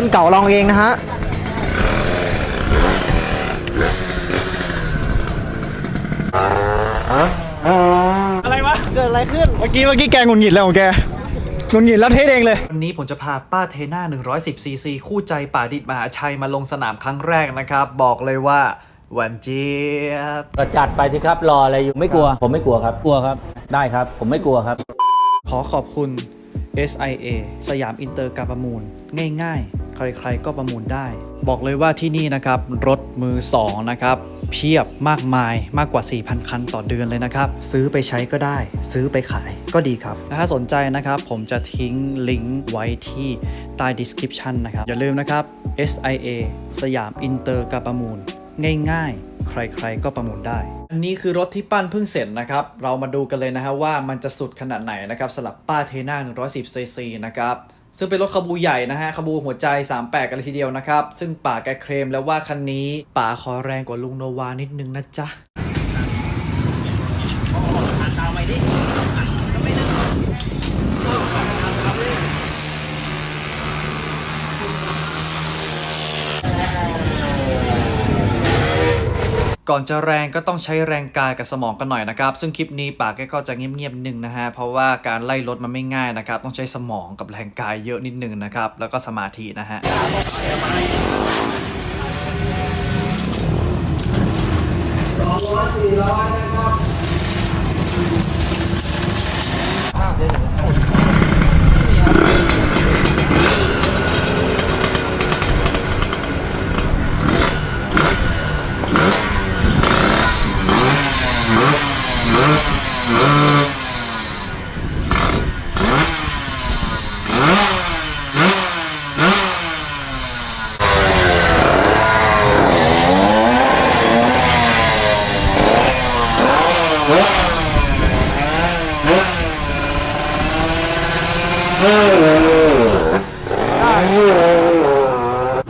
รุ่นเก่าลองเองนะฮะอะไรวะ เกิดอะไรขึ้น เมื่อกี้เมื่อกี้แกงุนหงิดแล้วของแกงุนหงิดแล้วเทสเองเลย วันนี้ผมจะพาป้าเทน่า 110 ซีซี คู่ใจป่าดิษฐ์มหาชัยมาลงสนามครั้งแรกนะครับ บอกเลยว่าหวันเจี๊ยบก็จัดไปสิครับรออะไรอยู่ ไม่กลัว ผมไม่กลัวครับ กลัวครับ ได้ครับ ผมไม่กลัวครับ ขอขอบคุณ SIA สยามอินเตอร์การประมูล ง่าย ๆ ใครๆก็ประมูลได้ บอกเลยว่าที่นี่นะครับ รถมือ2นะครับเพียบมากมายมากกว่า 4,000 คันต่อเดือนเลยนะครับ ซื้อไปใช้ก็ได้ ซื้อไปขายก็ดีครับถ้าสนใจนะครับ ผมจะทิ้งลิงก์ไว้ที่ใต้ description นะครับ อย่าลืมนะครับ SIA สยามอินเตอร์การประมูล ง่ายๆ ใครๆก็ประมูลได้ อันนี้คือรถที่ปั้นเพิ่งเสร็จนะครับ เรามาดูกันเลยนะฮะว่ามันจะสุดขนาดไหนนะครับสำหรับป้าเทน่า110ซีซีนะครับ ซึ่งเป็นรถขบูใหญ่นะฮะขบูหัวใจ 38 กันเลยทีเดียวนะครับ ซึ่งป่าแกเคลมแล้วว่าคันนี้ป่าขอแรงกว่าลุงโนวานิดนึงนะจ๊ะ ก่อนจะแรงก็ต้องใช้แรงกายกับสมองกันหน่อยนะครับ ซึ่งคลิปนี้ปากแกก็จะเงียบๆนึงนะฮะ เพราะว่าการไล่รถมันไม่ง่ายนะครับ ต้องใช้สมองกับแรงกายเยอะนิดนึงนะครับ แล้วก็สมาธินะฮะ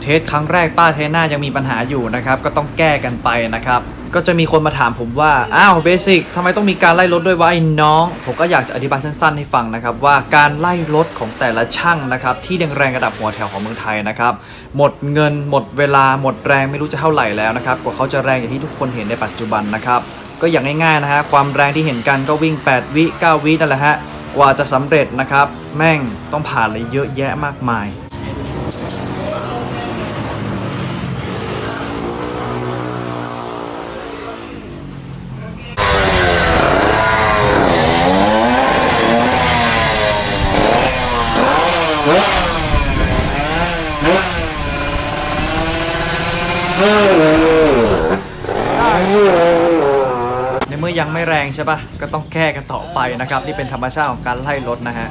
เท สครั้งแรกป้าเทน่ายังมีปัญหาอยู่นะครับ ก็ต้องแก้กันไปนะครับ ก็จะมีคนมาถามผมว่า อ้าวเบสิกทำไมต้องมีการไล่รถด้วยวะไอ้น้อง ผมก็อยากจะอธิบายสั้นๆให้ฟังนะครับ ว่าการไล่รถของแต่ละช่างนะครับ ที่แรงๆระดับหัวแถวของเมืองไทยนะครับ หมดเงินหมดเวลาหมดแรงไม่รู้จะเท่าไหร่แล้วนะครับกว่าเขาจะแรงอย่างที่ทุกคนเห็นในปัจจุบันนะครับก็อย่างง่ายๆนะฮะความแรงที่เห็นกันก็วิ่ง 8 วิ 9 วินั่นแหละฮะกว่าจะสำเร็จนะครับ แม่งต้องผ่านอะไรเยอะแยะมากมาย ในเมื่อยังไม่แรงใช่ปะก็ต้องแก้กันต่อไปนะครับที่เป็นธรรมชาติของการไล่รถนะฮะ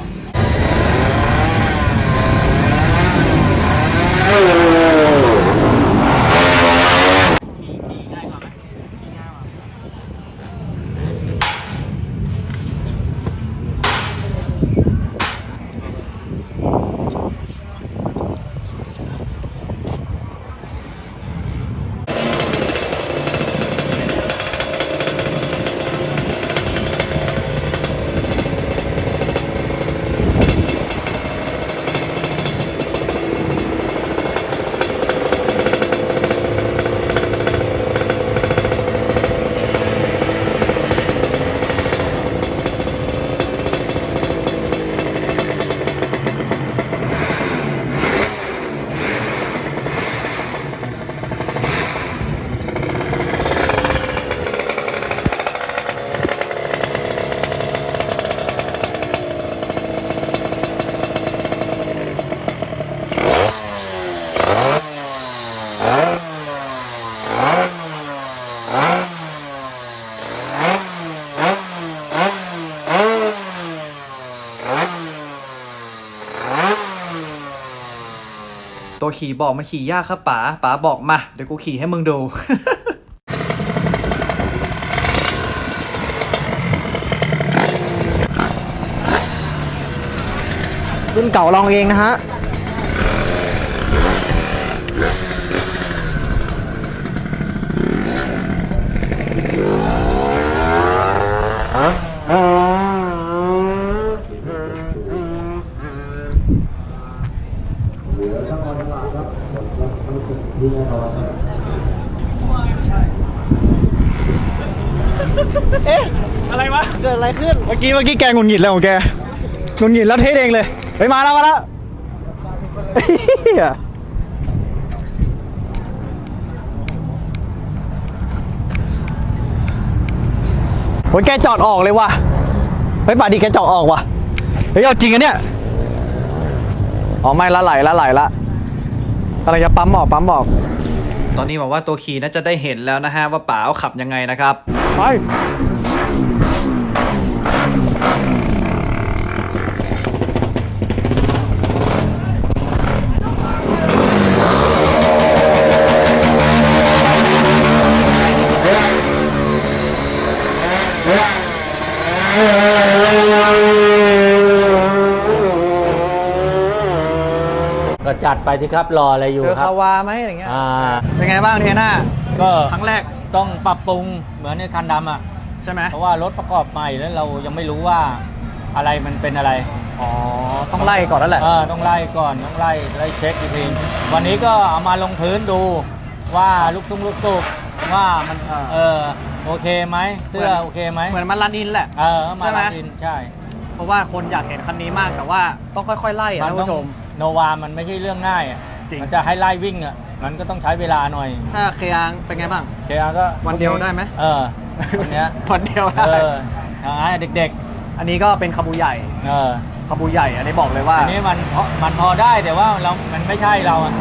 ขี่บอกมาขี่ยากครับป๋าป๋าบอกมา เดี๋ยวกูขี่ให้มึงดูรุ่นเก่าลองเองนะฮะเหลือทั้งวันละ อะไรวะ เกิดอะไรขึ้น เมื่อกี้เมื่อกี้แกหงุนหงิดแล้วของแกหงุนหงิดแล้วเทสเองเลยไปมาแล้วมาแล้วเหี้ยโอ้ยแกจอดออกเลยว่ะเฮ้ยป่าดีแกจอดออกว่ะเฮ้ยเอาจริงอะเนี่ย อ๋อไม่ละไหลละไหลละอะไรจะปั๊มออกปั๊มออกตอนนี้บอกว่าตัวขี่น่าจะได้เห็นแล้วนะฮะว่าป๋าเขาขับยังไงนะครับ ไป จัดไปที่ครับรออะไรอยู่เจอครัคาบ วาไหมอะไรเงี้ยอ่า เป็นไงบ้างเทน่าก็ครั้งแรกต้องปรับปรุงเหมือนในคันดำอะ ใช่ไหมเพราะว่ารถประกอบใหม่แล้วเรายังไม่รู้ว่าอะไรมันเป็นอะไรอ๋อต้องไล่ก่อนแล้วแหละ เออต้องไล่ก่อนต้องไล่ไล่เช็คอีกทีวันนี้ก็เอามาลงพื้นดูว่าลูกตุ้งลูกตุกว่ามันอ่า เออโอเคไหมเสื้อโอเคไหมเหมือนมันรันอินแหละ เออเอามาใช่ไหม ลาดินใช่เพราะว่าคนอยากเห็นคันนี้มากแต่ว่าต้องค่อยๆไล่อะมัท่านต้อผู้ชมง โนวา มันไม่ใช่เรื่องง่ายอะจริง มันจะให้ไล่วิ่งอะมันก็ต้องใช้เวลาหน่อยถ้าเคยังเป็นไงบ้าง เคอาก็วันเดียวได้ไหม เออวันเนี้ยวันเดียวเอได้ออย่างนั้นเด็กอันนี้ก็เป็นขบูใหญ่ๆเออขบูใหญ่ อันนี้บอกเลยว่า อันนี้มันพอมันพอได้แต่ว่าเรา มันไม่ใช่เราอะ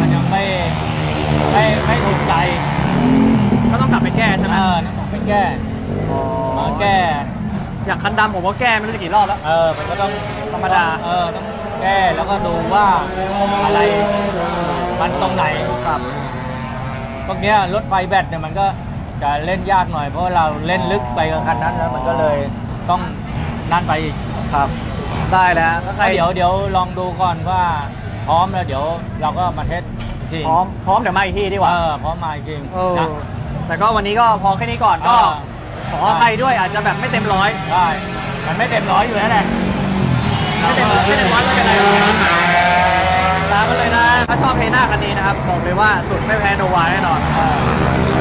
มันยังไม่ไม่ไม่ถูกใจก็ต้องกลับไปแก้ใช่ไหมเออนี่ต้องไปแก้มาแก้ อย่างคันดำผมก็แก้ไม่รู้จะกี่รอบแล้ว เออ มันก็ต้องธรรมดา เออ ต้อง แก้แล้วก็ดูว่าอะไรมันตรงไหนครับพวกเนี้ยรถไฟแบตเนี่ยมันก็จะเล่นยากหน่อยเพราะเราเล่นลึกไปกับคันนั้นแล้วมันก็เลยต้องนั่นไปอีกครับได้แล้วถ้าใครก็เดี๋ยวเดี๋ยวลองดูก่อนว่าพร้อมแล้วเดี๋ยวเราก็มาเทสอีกทีพร้อมพร้อมเดี๋ยวมาอีกทีดีกว่าเออพร้อมมาอีกทีเออนะแต่ก็วันนี้ก็พอแค่นี้ก่อนก็ เออ ขออภัยด้วยอาจจะแบบไม่เต็มร้อย ได้มันไม่เต็มร้อยอยู่แล้วแหละ ไม่เต็มไม่เต็มร้อยไม่เป็นไรหรอกตามมาเลยนะถ้าชอบเฮน่าคันนี้นะครับบอกเลยว่าสุดไม่แพ้โนวาแน่นอน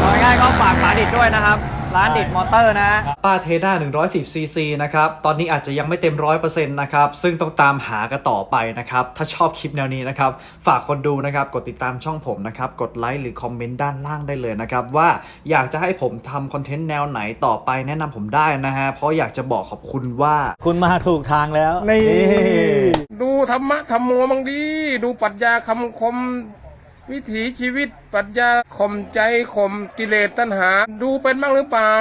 เอาง่ายๆก็ฝากฝาดิดด้วยนะครับ ร้านดิดมอเตอร์นะป้าเทน่า110ซีซีนะครับ ตอนนี้อาจจะยังไม่เต็ม100%นะครับ ซึ่งต้องตามหากันต่อไปนะครับ ถ้าชอบคลิปแนวนี้นะครับ ฝากคนดูนะครับ กดติดตามช่องผมนะครับ กดไลค์หรือคอมเมนต์ด้านล่างได้เลยนะครับ ว่าอยากจะให้ผมทำคอนเทนต์แนวไหนต่อไปแนะนำผมได้นะฮะ เพราะอยากจะบอกขอบคุณว่า คุณมาถูกทางแล้ว นี่ ดูธรรมะธรรมโมบางดี ดูปรัชญาคำคม วิถีชีวิตปรัชญาข่มใจข่มกิเลสตัณหา ดูเป็นบ้างหรือเปล่า